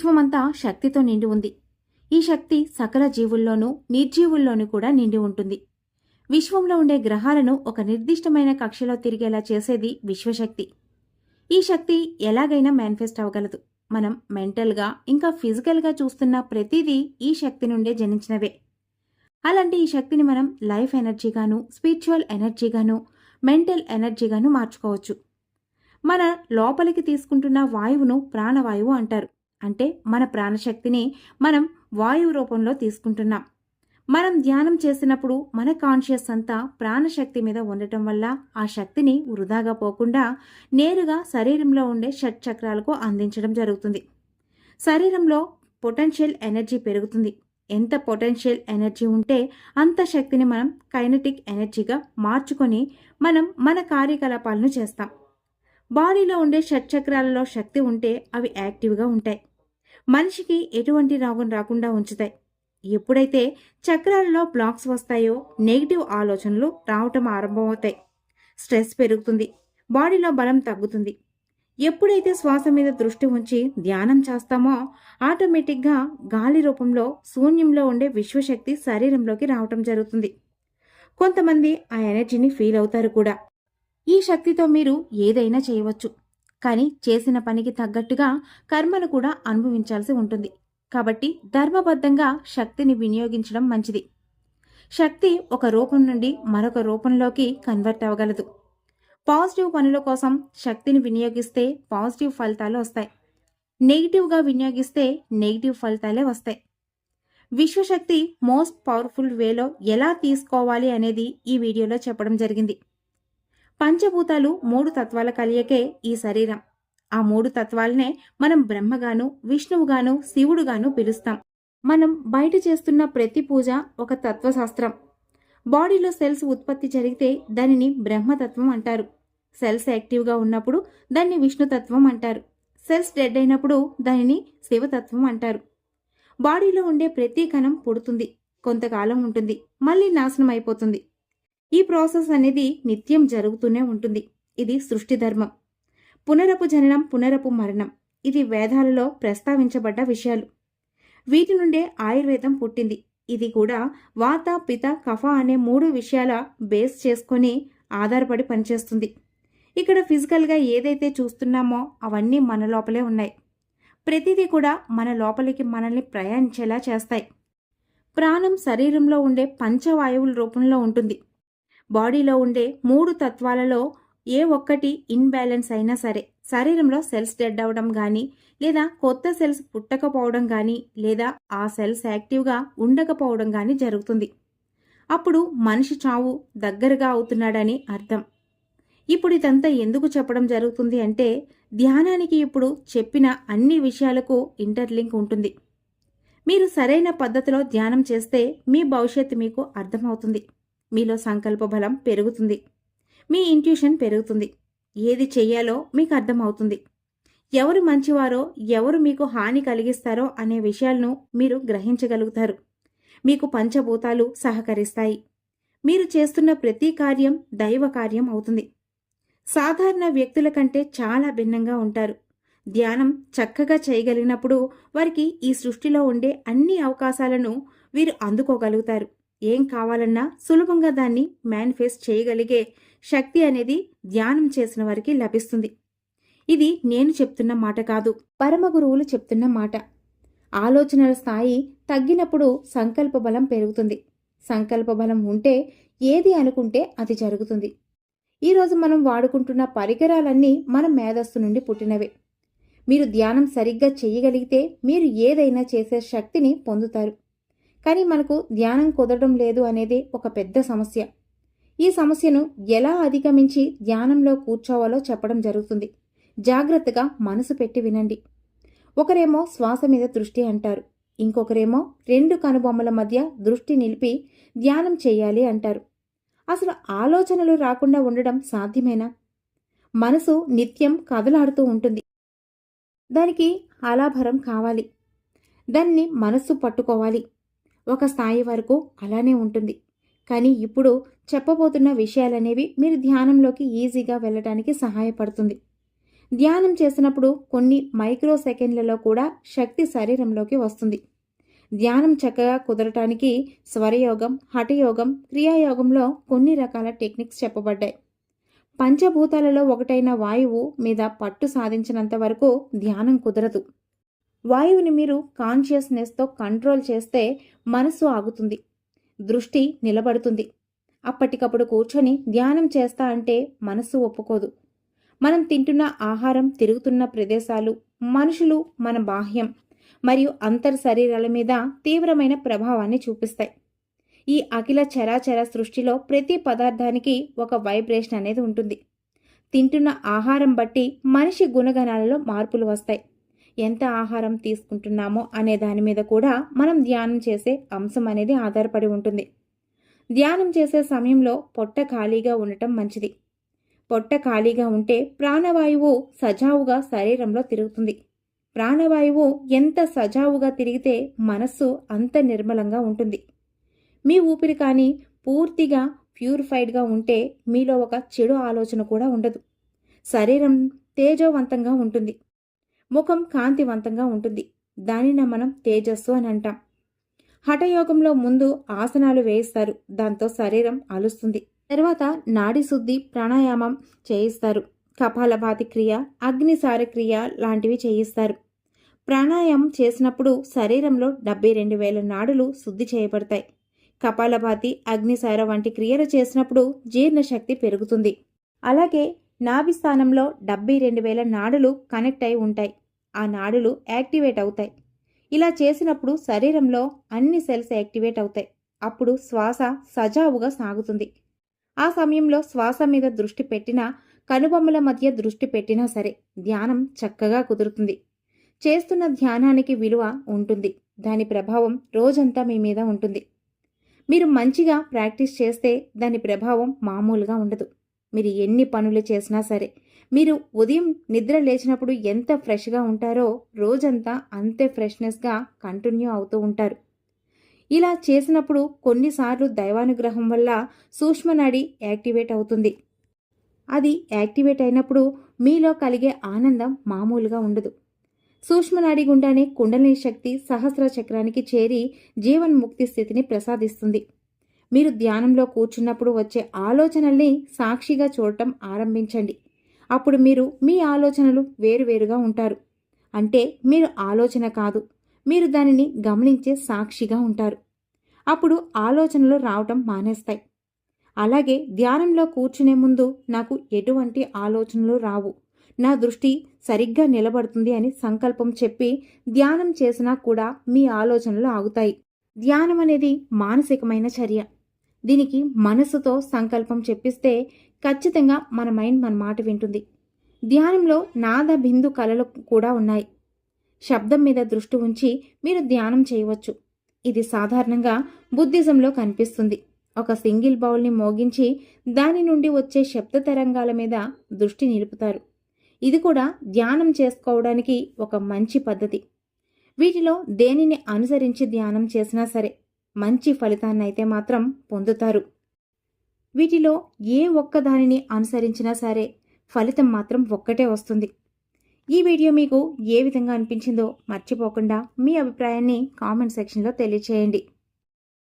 విశ్వమంతా శక్తితో నిండి ఉంది. ఈ శక్తి సకల జీవుల్లోనూ నిర్జీవుల్లోనూ కూడా నిండి ఉంటుంది. విశ్వంలో ఉండే గ్రహాలను ఒక నిర్దిష్టమైన కక్షలో తిరిగేలా చేసేది విశ్వశక్తి. ఈ శక్తి ఎలాగైనా మేనిఫెస్ట్ అవ్వగలదు. మనం మెంటల్గా ఇంకా ఫిజికల్గా చూస్తున్న ప్రతిదీ ఈ శక్తి నుండే జనించినవే. అలాంటి ఈ శక్తిని మనం లైఫ్ ఎనర్జీగాను స్పిరిచువల్ ఎనర్జీగాను మెంటల్ ఎనర్జీగాను మార్చుకోవచ్చు. మన లోపలికి తీసుకుంటున్న వాయువును ప్రాణవాయువు అంటారు. అంటే మన ప్రాణశక్తిని మనం వాయువు రూపంలో తీసుకుంటున్నాం. మనం ధ్యానం చేసినప్పుడు మన కాన్షియస్ అంతా ప్రాణశక్తి మీద ఉండటం వల్ల ఆ శక్తిని వృధాగా పోకుండా నేరుగా శరీరంలో ఉండే షట్ చక్రాలకు అందించడం జరుగుతుంది. శరీరంలో పొటెన్షియల్ ఎనర్జీ పెరుగుతుంది. ఎంత పొటెన్షియల్ ఎనర్జీ ఉంటే అంత శక్తిని మనం కైనటిక్ ఎనర్జీగా మార్చుకొని మనం మన కార్యకలాపాలను చేస్తాం. బాడీలో ఉండే షట్చక్రాలలో శక్తి ఉంటే అవి యాక్టివ్గా ఉంటాయి. మనిషికి ఎటువంటి రోగం రాకుండా ఉంచుతాయి. ఎప్పుడైతే చక్రాలలో బ్లాక్స్ వస్తాయో నెగిటివ్ ఆలోచనలు రావటం ఆరంభమవుతాయి. స్ట్రెస్ పెరుగుతుంది. బాడీలో బలం తగ్గుతుంది. ఎప్పుడైతే శ్వాస మీద దృష్టి ఉంచి ధ్యానం చేస్తామో ఆటోమేటిక్గా గాలి రూపంలో శూన్యంలో ఉండే విశ్వశక్తి శరీరంలోకి రావటం జరుగుతుంది. కొంతమంది ఆ ఎనర్జీని ఫీల్ అవుతారు కూడా. ఈ శక్తితో మీరు ఏదైనా చేయవచ్చు. కానీ చేసిన పనికి తగ్గట్టుగా కర్మను కూడా అనుభవించాల్సి ఉంటుంది. కాబట్టి ధర్మబద్ధంగా శక్తిని వినియోగించడం మంచిది. శక్తి ఒక రూపం నుండి మరొక రూపంలోకి కన్వర్ట్ అవ్వగలదు. పాజిటివ్ పనుల కోసం శక్తిని వినియోగిస్తే పాజిటివ్ ఫలితాలు వస్తాయి. నెగిటివ్గా వినియోగిస్తే నెగిటివ్ ఫలితాలే వస్తాయి. విశ్వశక్తి మోస్ట్ పవర్ఫుల్ వేలో ఎలా తీసుకోవాలి అనేది ఈ వీడియోలో చెప్పడం జరిగింది. పంచభూతాలు మూడు తత్వాల కలియకే ఈ శరీరం. ఆ మూడు తత్వాలనే మనం బ్రహ్మగాను విష్ణువుగాను శివుడుగాను పిలుస్తాం. మనం బయట చేస్తున్న ప్రతి పూజ ఒక తత్వశాస్త్రం. బాడీలో సెల్స్ ఉత్పత్తి జరిగితే దానిని బ్రహ్మతత్వం అంటారు. సెల్స్ యాక్టివ్గా ఉన్నప్పుడు దాన్ని విష్ణుతత్వం అంటారు. సెల్స్ డెడ్ అయినప్పుడు దానిని శివతత్వం అంటారు. బాడీలో ఉండే ప్రతి కణం పుడుతుంది. కొంతకాలం ఉంటుంది. మళ్ళీ నాశనం అయిపోతుంది. ఈ ప్రాసెస్ అనేది నిత్యం జరుగుతూనే ఉంటుంది. ఇది సృష్టి ధర్మం. పునరపు జననం పునరపు మరణం. ఇది వేదాలలో ప్రస్తావించబడ్డ విషయాలు. వీటి నుండే ఆయుర్వేదం పుట్టింది. ఇది కూడా వాత పిత కఫ అనే మూడు విషయాల బేస్ చేసుకొని ఆధారపడి పనిచేస్తుంది. ఇక్కడ ఫిజికల్గా ఏదైతే చూస్తున్నామో అవన్నీ మన లోపలే ఉన్నాయి. ప్రతిదీ కూడా మన లోపలికి మనల్ని ప్రయాణించేలా చేస్తాయి. ప్రాణం శరీరంలో ఉండే పంచవాయువుల రూపంలో ఉంటుంది. బాడీలో ఉండే మూడు తత్వాలలో ఏ ఒక్కటి ఇన్బ్యాలెన్స్ అయినా సరే శరీరంలో సెల్స్ డెడ్ అవడం కానీ లేదా కొత్త సెల్స్ పుట్టకపోవడం కానీ లేదా ఆ సెల్స్ యాక్టివ్గా ఉండకపోవడం కానీ జరుగుతుంది. అప్పుడు మనిషి చావు దగ్గరగా అవుతున్నాడని అర్థం. ఇప్పుడు ఇదంతా ఎందుకు చెప్పడం జరుగుతుంది అంటే ధ్యానానికి ఇప్పుడు చెప్పిన అన్ని విషయాలకు ఇంటర్లింక్ ఉంటుంది. మీరు సరైన పద్ధతిలో ధ్యానం చేస్తే మీ భవిష్యత్తు మీకు అర్థమవుతుంది. మీలో సంకల్ప బలం పెరుగుతుంది. మీ ఇంట్యూషన్ పెరుగుతుంది. ఏది చెయ్యాలో మీకు అర్థమవుతుంది. ఎవరు మంచివారో ఎవరు మీకు హాని కలిగిస్తారో అనే విషయాలను మీరు గ్రహించగలుగుతారు. మీకు పంచభూతాలు సహకరిస్తాయి. మీరు చేస్తున్న ప్రతి కార్యం దైవ కార్యం అవుతుంది. సాధారణ వ్యక్తుల కంటే చాలా భిన్నంగా ఉంటారు. ధ్యానం చక్కగా చేయగలిగినప్పుడు వారికి ఈ సృష్టిలో ఉండే అన్ని అవకాశాలను వీరు అందుకోగలుగుతారు. ఏం కావాలన్నా సులభంగా దాన్ని మేనిఫెస్ట్ చేయగలిగే శక్తి అనేది ధ్యానం చేసిన వారికి లభిస్తుంది. ఇది నేను చెప్తున్న మాట కాదు పరమ గురువులు చెప్తున్న మాట. ఆలోచనల స్థాయి తగ్గినప్పుడు సంకల్ప బలం పెరుగుతుంది. సంకల్ప బలం ఉంటే ఏది అనుకుంటే అది జరుగుతుంది. ఈరోజు మనం వాడుకుంటున్న పరికరాలన్నీ మన మేధస్సు నుండి పుట్టినవే. మీరు ధ్యానం సరిగ్గా చేయగలిగితే మీరు ఏదైనా చేసే శక్తిని పొందుతారు. కానీ మనకు ధ్యానం కుదరడం లేదు అనేది ఒక పెద్ద సమస్య. ఈ సమస్యను ఎలా అధిగమించి ధ్యానంలో కూర్చోవాలో చెప్పడం జరుగుతుంది. జాగ్రత్తగా మనసు పెట్టి వినండి. ఒకరేమో శ్వాస మీద దృష్టి అంటారు. ఇంకొకరేమో రెండు కనుబొమ్మల మధ్య దృష్టి నిలిపి ధ్యానం చేయాలి అంటారు. అసలు ఆలోచనలు రాకుండా ఉండడం సాధ్యమేనా? మనసు నిత్యం కదలాడుతూ ఉంటుంది. దానికి ఆలాభరం కావాలి. దాన్ని మనస్సు పట్టుకోవాలి. ఒక స్థాయి వరకు అలానే ఉంటుంది. కానీ ఇప్పుడు చెప్పబోతున్న విషయాలనేవి మీరు ధ్యానంలోకి ఈజీగా వెళ్ళడానికి సహాయపడుతుంది. ధ్యానం చేసినప్పుడు కొన్ని మైక్రో సెకండ్లలో కూడా శక్తి శరీరంలోకి వస్తుంది. ధ్యానం చక్కగా కుదరటానికి స్వరయోగం హఠయోగం క్రియాయోగంలో కొన్ని రకాల టెక్నిక్స్ చెప్పబడ్డాయి. పంచభూతాలలో ఒకటైన వాయువు మీద పట్టు సాధించినంత వరకు ధ్యానం కుదరదు. వాయువుని మీరు కాన్షియస్నెస్తో కంట్రోల్ చేస్తే మనస్సు ఆగుతుంది దృష్టి నిలబడుతుంది. అప్పటికప్పుడు కూర్చొని ధ్యానం చేస్తా అంటే మనస్సు ఒప్పుకోదు. మనం తింటున్న ఆహారం తిరుగుతున్న ప్రదేశాలు మనుషులు మన బాహ్యం మరియు అంతర్ శరీరాల మీద తీవ్రమైన ప్రభావాన్ని చూపిస్తాయి. ఈ అఖిల చరాచర సృష్టిలో ప్రతి పదార్థానికి ఒక వైబ్రేషన్ అనేది ఉంటుంది. తింటున్న ఆహారం బట్టి మనిషి గుణగణాలలో మార్పులు వస్తాయి. ఎంత ఆహారం తీసుకుంటున్నామో అనే దాని మీద కూడా మనం ధ్యానం చేసే అంశం అనేది ఆధారపడి ఉంటుంది. ధ్యానం చేసే సమయంలో పొట్ట ఖాళీగా ఉండటం మంచిది. పొట్ట ఖాళీగా ఉంటే ప్రాణవాయువు సజావుగా శరీరంలో తిరుగుతుంది. ప్రాణవాయువు ఎంత సజావుగా తిరిగితే మనస్సు అంత నిర్మలంగా ఉంటుంది. మీ ఊపిరి కానీ పూర్తిగా ప్యూరిఫైడ్గా ఉంటే మీలో ఒక చెడు ఆలోచన కూడా ఉండదు. శరీరం తేజోవంతంగా ఉంటుంది. ముఖం కాంతివంతంగా ఉంటుంది. దానిని మనం తేజస్సు అని అంటాం. హఠయోగంలో ముందు ఆసనాలు వేయిస్తారు. దాంతో శరీరం అలుస్తుంది. తర్వాత నాడి శుద్ధి ప్రాణాయామం చేయిస్తారు. కపాలభాతి క్రియ అగ్నిసార క్రియ లాంటివి చేయిస్తారు. ప్రాణాయామం చేసినప్పుడు శరీరంలో డెబ్బై రెండు వేల నాడులు శుద్ధి చేయబడతాయి. కపాలభాతి అగ్నిసార వంటి క్రియలు చేసినప్పుడు జీర్ణశక్తి పెరుగుతుంది. అలాగే నాభి స్థానంలో డెబ్బై రెండు వేల నాడులు కనెక్ట్ అయి ఉంటాయి. ఆ నాడులు యాక్టివేట్ అవుతాయి. ఇలా చేసినప్పుడు శరీరంలో అన్ని సెల్స్ యాక్టివేట్ అవుతాయి. అప్పుడు శ్వాస సజావుగా సాగుతుంది. ఆ సమయంలో శ్వాస మీద దృష్టి పెట్టినా కనుబొమ్మల మధ్య దృష్టి పెట్టినా సరే ధ్యానం చక్కగా కుదురుతుంది. చేస్తున్న ధ్యానానికి విలువ ఉంటుంది. దాని ప్రభావం రోజంతా మీ మీద ఉంటుంది. మీరు మంచిగా ప్రాక్టీస్ చేస్తే దాని ప్రభావం మామూలుగా ఉండదు. మీరు ఎన్ని పనులు చేసినా సరే మీరు ఉదయం నిద్ర లేచినప్పుడు ఎంత ఫ్రెష్గా ఉంటారో రోజంతా అంతే ఫ్రెష్నెస్గా కంటిన్యూ అవుతూ ఉంటారు. ఇలా చేసినప్పుడు కొన్నిసార్లు దైవానుగ్రహం వల్ల సూక్ష్మనాడి యాక్టివేట్ అవుతుంది. అది యాక్టివేట్ అయినప్పుడు మీలో కలిగే ఆనందం మామూలుగా ఉండదు. సూక్ష్మనాడి గుండానే కుండలిని శక్తి సహస్ర చక్రానికి చేరి జీవన్ముక్తి స్థితిని ప్రసాదిస్తుంది. మీరు ధ్యానంలో కూర్చున్నప్పుడు వచ్చే ఆలోచనల్ని సాక్షిగా చూడటం ఆరంభించండి. అప్పుడు మీరు మీ ఆలోచనలు వేరువేరుగా ఉంటారు. అంటే మీరు ఆలోచన కాదు. మీరు దానిని గమనించే సాక్షిగా ఉంటారు. అప్పుడు ఆలోచనలు రావటం మానేస్తాయి. అలాగే ధ్యానంలో కూర్చునే ముందు నాకు ఎటువంటి ఆలోచనలు రావు. నా దృష్టి సరిగ్గా నిలబడుతుంది అని సంకల్పం చెప్పి ధ్యానం చేసినా కూడా మీ ఆలోచనలు ఆగుతాయి. ధ్యానం అనేది మానసికమైన చర్య. దీనికి మనసుతో సంకల్పం చెప్పిస్తే ఖచ్చితంగా మన మైండ్ మన మాట వింటుంది. ధ్యానంలో నాద బిందు కళలు కూడా ఉన్నాయి. శబ్దం మీద దృష్టి ఉంచి మీరు ధ్యానం చేయవచ్చు. ఇది సాధారణంగా బుద్ధిజంలో కనిపిస్తుంది. ఒక సింగిల్ బౌల్ని మోగించి దాని నుండి వచ్చే శబ్ద తరంగాల మీద దృష్టి నిలుపుతారు. ఇది కూడా ధ్యానం చేసుకోవడానికి ఒక మంచి పద్ధతి. వీటిలో దేనిని అనుసరించి ధ్యానం చేసినా సరే మంచి ఫలితాన్ని అయితే మాత్రం పొందుతారు. వీటిలో ఏ ఒక్కదానిని అనుసరించినా సరే ఫలితం మాత్రం ఒక్కటే వస్తుంది. ఈ వీడియో మీకు ఏ విధంగా అనిపించిందో మర్చిపోకుండా మీ అభిప్రాయాన్ని కామెంట్ సెక్షన్లో తెలియచేయండి.